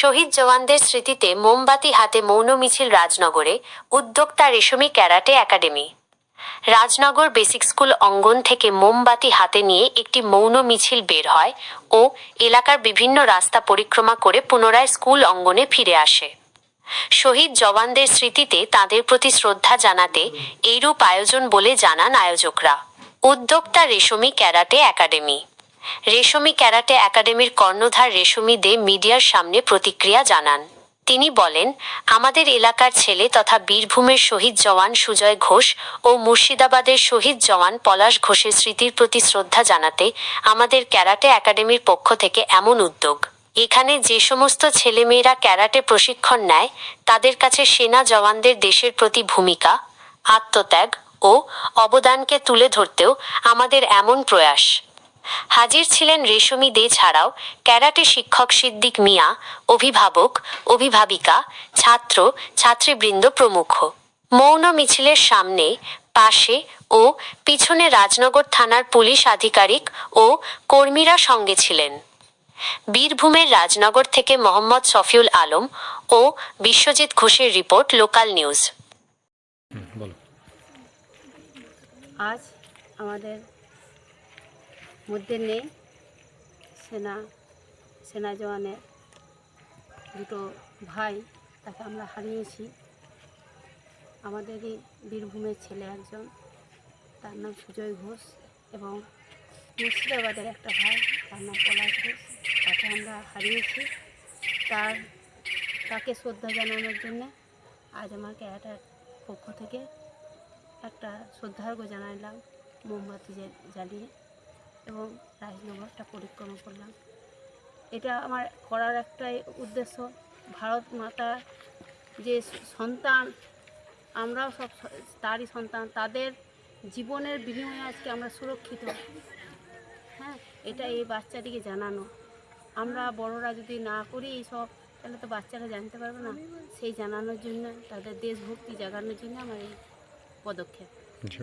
শহীদ জওয়ানদের স্মৃতিতে মোমবাতি হাতে মৌন মিছিল রাজনগরে, উদ্যোক্তা Reshmi karate academy. Rajnagar basic school অঙ্গন থেকে মোমবাতি হাতে নিয়ে একটি মৌন মিছিল বের হয় ও এলাকার বিভিন্ন রাস্তা পরিক্রমা করে পুনরায় স্কুল অঙ্গনে ফিরে আসে। শহীদ জওয়ানদের স্মৃতিতে তাদের প্রতি শ্রদ্ধা জানাতে এইরূপ আয়োজন বলে জানান আয়োজকরা। উদ্যোক্তা Reshmi karate academy. Reshmi karate একাডেমির কর্ণধার রেশমি দে মিডিয়ার সামনে প্রতিক্রিয়া জানান। তিনি বলেন, আমাদের এলাকার ছেলে তথা বীরভূমের শহীদ জওয়ান সুজয় ঘোষ ও মুর্শিদাবাদের শহীদ জওয়ান পলাশ ঘোষের স্মৃতির প্রতি শ্রদ্ধা জানাতে আমাদের ক্যারাটে একাডেমির পক্ষ থেকে এমন উদ্যোগ। এখানে যে সমস্ত ছেলেমেয়েরা ক্যারাটে প্রশিক্ষণ নেয়, তাদের কাছে সেনা জওয়ানদের দেশের প্রতি ভূমিকা, আত্মত্যাগ ও অবদানকে তুলে ধরতেও আমাদের এমন প্রয়াস। হাজির ছিলেন রেশমী দে ছাড়াও ক্যারাটে শিক্ষক সিদ্দিক মিয়া অভিভাবক অভিভাবিকা ছাত্র ছাত্রীবৃন্দ প্রমুখ। মৌন মিছিলের সামনে পাশে ও পিছনে রাজনগর থানার পুলিশ আধিকারিক ও কর্মীরা সঙ্গে ছিলেন। বীরভূমের রাজনগর থেকে মোহাম্মদ সফিউল আলম ও বিশ্বজিৎ ঘোষের রিপোর্ট লোকাল নিউজ। আজ আমাদের মধ্যে নেই। সেনা সেনা জওয়ানের দুটো ভাই, তাকে আমরা হারিয়েছি। আমাদেরই বীরভূমের ছেলে একজন, তার নাম সুজয় ঘোষ এবং মুর্শিদাবাদের একটা ভাই, তার নাম পলাশ ঘোষ, তাকে আমরা হারিয়েছি। তার, তাকে শ্রদ্ধা জানানোর জন্যে আজ আমার ক্যারাটার পক্ষ থেকে একটা শ্রদ্ধার্ঘ জানাইলাম মোমবাতি জ্বালিয়ে। এবং রাজনগরটা পরিক্রমা করলাম। এটা আমার করার একটাই উদ্দেশ্য। ভারত মাতা যে সন্তান আমরাও সব তারই সন্তান। তাদের জীবনের বিনিময়ে আজকে আমরা সুরক্ষিত। হ্যাঁ এটা এই বাচ্চাটিকে জানানো। আমরা বড়রা যদি না করি এইসব তাহলে তো বাচ্চারা জানতে পারবে না। সেই জানানোর জন্য তাদের দেশভক্তি জাগানোর জন্য আমার এই পদক্ষেপ।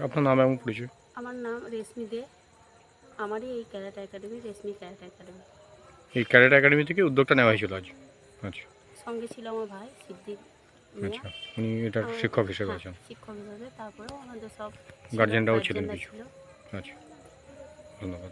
আপনার নাম এবং পরিচয়? আমার নাম রেশমি দে। আমারই এই karate academy Reshmi karate academy. এই ক্যারেট একাডেমি থেকে উদ্যোগটা নেওয়া হয়েছিল আজ? আচ্ছা। সঙ্গে ছিল আমার ভাই সিদ্দিক আচ্ছা উনি এটা শিক্ষক হিসেবে হ্যাঁ, আছেন। শিক্ষক হিসেবে। তারপরে আমাদের সব গার্জেনরাও ছিলেন কিছু। আচ্ছা। ধন্যবাদ।